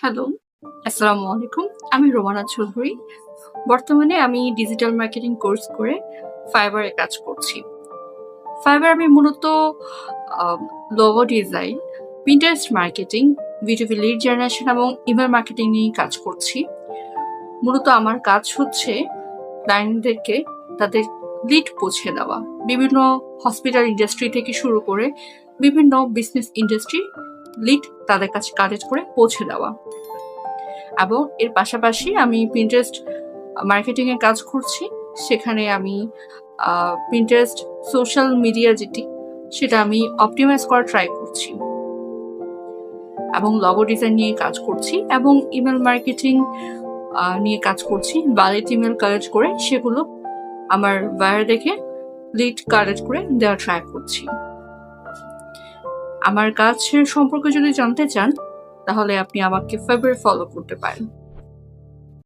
Hello, আসসালামু আলাইকুম। আমি রোমানা চৌধুরী। বর্তমানে আমি ডিজিটাল মার্কেটিং কোর্স করে ফাইবারে কাজ করছি। ফাইবার আমি মূলত logo design Pinterest marketing video lead generation এবং ইমেল মার্কেটিং নিয়ে কাজ করছি। মূলত আমার কাজ হচ্ছে ক্লায়েন্টদেরকে তাদের লিড পৌঁছে দেওয়া। বিভিন্ন হসপিটাল ইন্ডাস্ট্রি থেকে শুরু করে বিভিন্ন বিজনেস ইন্ডাস্ট্রি লিড তাদের কাছে কালেক্ট করে পৌঁছে দেওয়া। এবং এর পাশাপাশি আমি প্রিন্টারেস্ট মার্কেটিং এর কাজ করছি। সেখানে আমি প্রিন্টারেস্ট সোশ্যাল মিডিয়া যেটি, সেটা আমি অপটিমাইজ করার ট্রাই করছি। এবং লগো ডিজাইন নিয়ে কাজ করছি এবং ইমেল মার্কেটিং নিয়ে কাজ করছি। বালেট ইমেল কালেক্ট করে সেগুলো আমার বায়ার দেখে লিড কালেক্ট করে দেওয়া ট্রাই করছি। আমার কাজ সম্পর্কে যদি জানতে চান তাহলে আপনি আমাকে ফেব্রুয়ারি ফলো করতে পারেন।